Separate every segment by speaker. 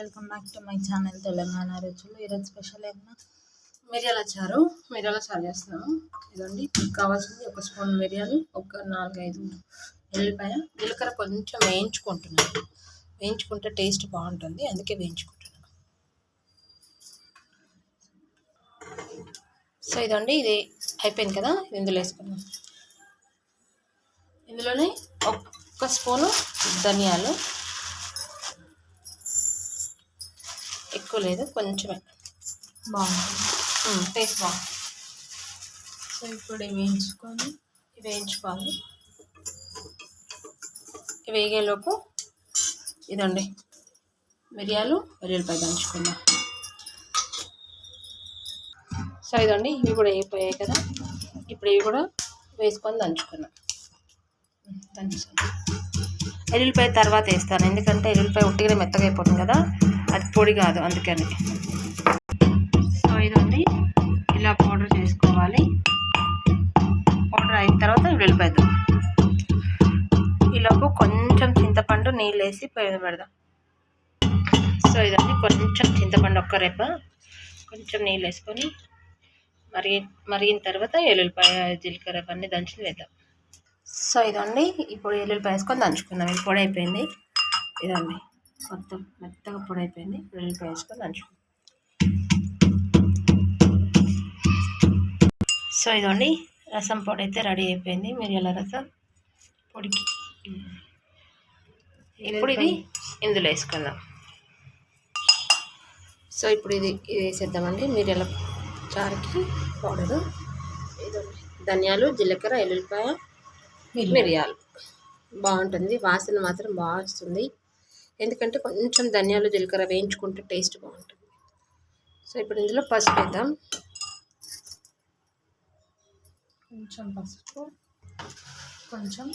Speaker 1: Welcome back to my channel Telangana రుచులు. ఈరోజు special ఏమన్నా
Speaker 2: మిరియాల చారు. మిరియాల చారు చేస్తున్నాము. ఇదండి మీకు కావాల్సింది ఒక స్పూన్ మిరియాలు ఒక నాలుగైదు ఎల్లిపాయ. జీలకర్ర కొంచెం వేయించుకుంటున్నాను వేయించుకుంటే టేస్ట్ బాగుంటుంది. అందుకే వేయించుకుంటున్నాను సో ఇదండి ఇది అయిపోయింది కదా? ఇది ఇందులో వేసుకున్నాం ఇందులోనే ఒక్క స్పూను ధనియాలు ఎక్కువ లేదు కొంచెమే
Speaker 1: బాగుంటుంది
Speaker 2: టేస్ట్ బాగుంది.
Speaker 1: సో ఇప్పుడు ఇవి వేయించుకొని
Speaker 2: ఇవి వేయించుకోవాలి. ఇవి వేగేలోపు ఇదండి. మిరియాలు వెల్లుల్లిపాయ దంచుకుందాం. సో ఇదండి ఇవి కూడా వేయిపోయాయి కదా. ఇప్పుడు ఇవి కూడా వేసుకొని దంచుకున్నాం దంచుకున్నాం ఎల్లుల్లిపాయ తర్వాత వేస్తాను. ఎందుకంటే ఎల్లుల్లిపాయ ఉట్టిగానే మెత్తగా అయిపోతుంది కదా. అది పొడి కాదు అందుకని. సో ఇదండి. ఇలా పౌడర్ చేసుకోవాలి. పౌడర్ అయిన తర్వాత వెళ్ళిపోద్దాం ఈలోపు కొంచెం చింతపండు నీళ్ళు వేసి పెడదాం. సో ఇదండి. కొంచెం చింతపండు ఒక్క రేప కొంచెం నీళ్ళు వేసుకొని మరిగి మరిగిన తర్వాత ఎల్లుల్లిపాయ జీలకర్ర అవన్నీ దంచి వేద్దాం. సో ఇదండి ఇప్పుడు ఎల్లుల్లిపాయ వేసుకొని దంచుకుందాం. ఇది పొడి అయిపోయింది. ఇదండి. మొత్తం మెత్తగా పొడి అయిపోయింది. ఎల్లుల్లిపాయ వేసుకొని దంచుకుందాం. సో ఇదండి రసం పొడి అయితే రెడీ అయిపోయింది. మిరియాల రసం? పొడికి. ఇప్పుడు ఇది ఇందులో వేసుకుందాం. సో ఇప్పుడు ఇది ఇది వేసేద్దామండి మిరియాల చారుకి పౌడరు. ఇదండి. ధనియాలు జీలకర్ర ఎల్లుల్లిపాయ మిరియాలు. బాగుంటుంది. వాసన మాత్రం బాగా వస్తుంది. ఎందుకంటే కొంచెం ధనియాలు జీలకర్ర వేయించుకుంటే టేస్ట్ బాగుంటుంది. సో ఇప్పుడు ఇందులో పసుపు వేద్దాం.
Speaker 1: కొంచెం పసుపు కొంచెం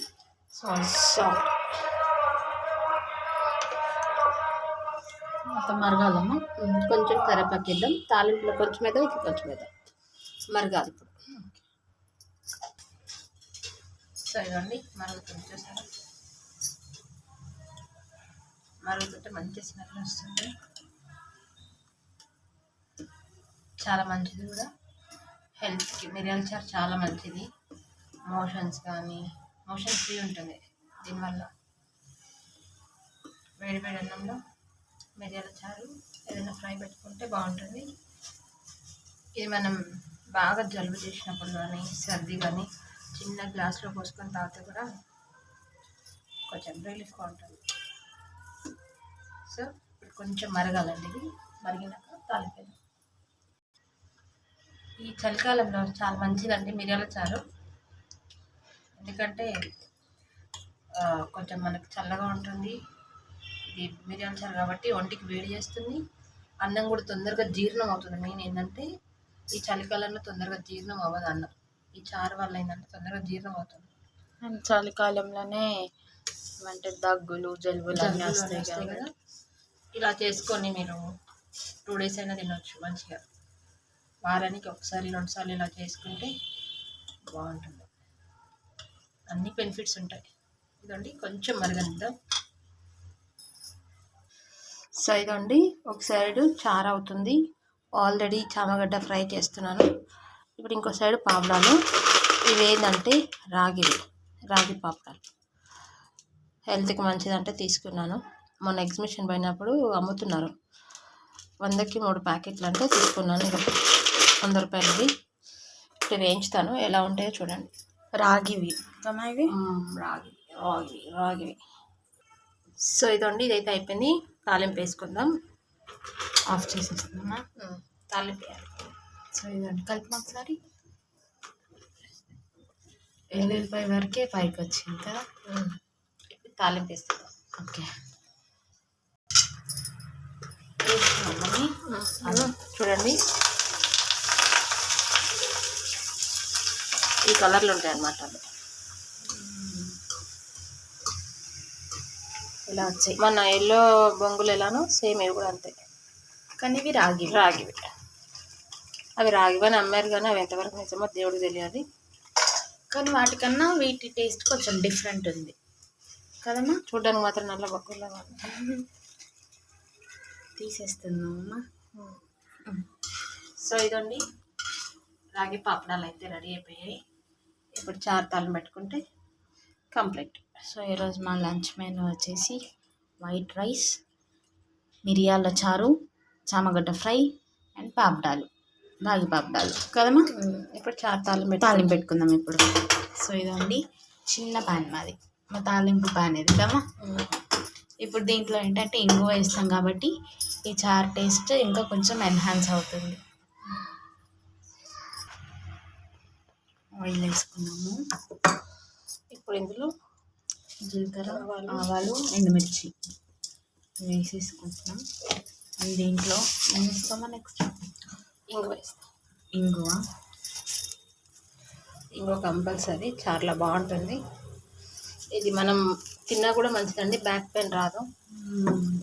Speaker 1: సాల్ట్.
Speaker 2: సాల్ట్.
Speaker 1: మొత్తం మరగాలమ్మా?
Speaker 2: కొంచెం కరివేపాకు వేద్దాం. తాలింపులో కొంచెం వేద్దాం ఇది కొంచెం వేద్దాం. మరగాలి ఇప్పుడు. సో ఇదండి. మరుగుతుంది చూసారా? మరుగుతుంటే మంచి స్మెల్ వస్తుంది. చాలా మంచిది కూడా. హెల్త్కి మిరియాల చారు చాలా మంచిది. మోషన్స్ కానీ మోషన్ ఫ్రీ ఉంటుంది దీనివల్ల. వేడి వేడి అన్నంలో మిరియాల చారు ఏదైనా ఫ్రై పెట్టుకుంటే బాగుంటుంది. ఇది మనం బాగా జలుబు చేసినప్పుడు కానీ సర్ది కానీ చిన్న గ్లాస్లో పోసుకొని తాగితే కూడా కొంచెం రిలీఫ్గా ఉంటుంది సో ఇప్పుడు కొంచెం మరగాలండి ఇది. మరిగినాక తాలిపోయింది ఈ చలికాలంలో చాలా మంచిదండి మిరియాల చారు ఎందుకంటే కొంచెం మనకు చల్లగా ఉంటుంది. ఇది మిరియాల చారు కాబట్టి ఒంటికి వేడి చేస్తుంది. అన్నం కూడా తొందరగా జీర్ణం అవుతుంది. మెయిన్ ఏంటంటే ఈ చలికాలంలో తొందరగా జీర్ణం అవ్వదు అన్నం. ఈ చారు వల్ల ఏంటంటే తొందరగా జీర్ణం అవుతుంది.
Speaker 1: అండ్ చలికాలంలోనే అంటే దగ్గులు జలుబులు అన్నీ వస్తాయి కదా.
Speaker 2: ఇలా చేసుకొని మీరు టూ డేస్ అయినా తినొచ్చు మంచిగా. వారానికి ఒకసారి రెండుసార్లు ఇలా చేసుకుంటే బాగుంటుంది. అన్ని బెనిఫిట్స్ ఉంటాయి. ఇదండి కొంచెం మరగనిద్దాం. సో ఇదండి. ఒక సైడ్ చారు అవుతుంది. ఆల్రెడీ చామగడ్డ ఫ్రై చేస్తున్నాను. ఇప్పుడు ఇంకో సైడ్ పాపడాలు ఇవి ఏంటంటే రాగివి రాగి పాపడాలు. హెల్త్కి మంచిదంటే తీసుకున్నాను. మొన్న ఎగ్జిబిషన్ పోయినప్పుడు అమ్ముతున్నారు. వందకి మూడు ప్యాకెట్లు అంటే తీసుకున్నాను. ఇక వంద రూపాయలవి ఇప్పుడు వేయించుతాను. ఎలా ఉంటాయో చూడండి.
Speaker 1: రాగివి.
Speaker 2: రాగి రాగి రాగివి. సో ఇదండి ఇదైతే అయిపోయింది. తాలింపు వేసుకుందాం.
Speaker 1: ఆఫ్
Speaker 2: ఉమ్, తాలింపు వేయాలి.
Speaker 1: సో ఇదండి కలిపి ఒకసారి. ఎల్లుల్లిపాయ వరకే పైకి వచ్చింది కదా?
Speaker 2: తాలింపు వేస్తున్నాం
Speaker 1: ఓకే.
Speaker 2: చూడండి. ఈ కలర్లు ఉంటాయి అన్నమాట
Speaker 1: ఇలా వచ్చాయి.
Speaker 2: మన ఎల్లో బొంగులు ఎలానో సేమ్ ఇవి కూడా అంతే.
Speaker 1: కానీ ఇవి రాగి
Speaker 2: రాగివి. అవి రాగివని అమ్మారు కానీ అవి ఎంతవరకు నిజమో దేవుడికి తెలియాలి
Speaker 1: కానీ వాటికన్నా వీటి టేస్ట్ కొంచెం డిఫరెంట్ ఉంది. కదమ్మా?
Speaker 2: చూడడానికి మాత్రం నల్ల ఉంది
Speaker 1: తీసేస్తున్నామమ్మా
Speaker 2: సో ఇదండి. రాగి పాపడాలు అయితే రెడీ అయిపోయాయి. ఇప్పుడు చారు తాళం పెట్టుకుంటే కంప్లీట్.
Speaker 1: సో ఈరోజు మా లంచ్ మెనూ వచ్చేసి వైట్ రైస్ మిరియాల చారు చామగడ్డ ఫ్రై అండ్ పాపడాలు. రాగి పాపడాలు కదమ్మా?
Speaker 2: ఇప్పుడు పెట్టి
Speaker 1: తాలింపు పెట్టుకుందాం. ఇప్పుడు. సో ఇదండి చిన్న పాన్ మాది. మా తాలింపు పాన్ ఇది కదమ్మా? ఇప్పుడు దీంట్లో ఏంటంటే ఇంగువ వేస్తాం కాబట్టి ఈ చార్ టేస్ట్ ఇంకా కొంచెం ఎన్హాన్స్ అవుతుంది. ఆయిల్ వేసుకున్నాము.
Speaker 2: ఇప్పుడు ఇందులో
Speaker 1: జీలకర్ర
Speaker 2: ఆవాలు.
Speaker 1: ఆవాలు ఎండుమిర్చి వేసేసుకుంటున్నాం. అండ్ దీంట్లో ఏం వేస్తామా నెక్స్ట్
Speaker 2: ఇంగు వేస్తాం
Speaker 1: ఇంగువ
Speaker 2: ఇంకో కంపల్సరీ చారులో బాగుంటుంది. ఇది మనం తిన్నా కూడా మంచిదండి బ్యాక్ పెయిన్ రాదు.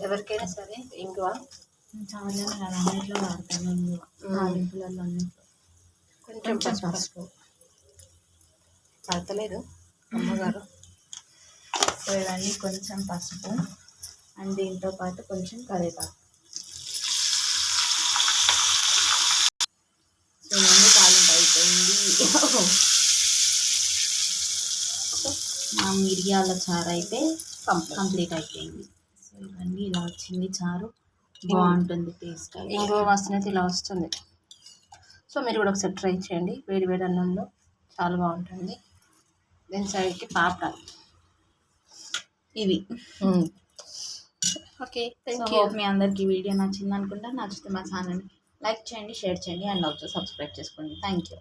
Speaker 2: ఎవరికైనా సరే ఇంగువ.
Speaker 1: చాలా అన్నిట్లో వాడతాను ఇంగువ తాలింపులలో అన్నిట్లో.
Speaker 2: కొంచెం పసుపు.
Speaker 1: పసుపు.
Speaker 2: పడతలేదు అమ్మగారు.
Speaker 1: సో ఇవన్నీ కొంచెం పసుపు. అండ్ దీంతో పాటు కొంచెం కరివేపాకు. ఇవన్నీ తాలింపు అయిపోయింది మా మిరియాల చారు అయితే కంప్లీట్. అయిపోయింది. సో ఇవన్నీ ఇలా వచ్చింది చారు. బాగుంటుంది టేస్ట్
Speaker 2: ఇంగువ వాసన అయితే ఇలా వస్తుంది. సో మీరు కూడా ఒకసారి ట్రై చేయండి. వేడి వేడి అన్నంలో చాలా బాగుంటుంది. దీని సైడ్కి పాపడాలు.
Speaker 1: ఇవి.
Speaker 2: ఓకే థ్యాంక్ యూ
Speaker 1: మీ అందరికీ వీడియో నచ్చింది అనుకుంటా నచ్చితే మా ఛానల్ని లైక్ చేయండి షేర్ చేయండి అండ్ ఆల్సో సబ్స్క్రైబ్ చేసుకోండి. Thank you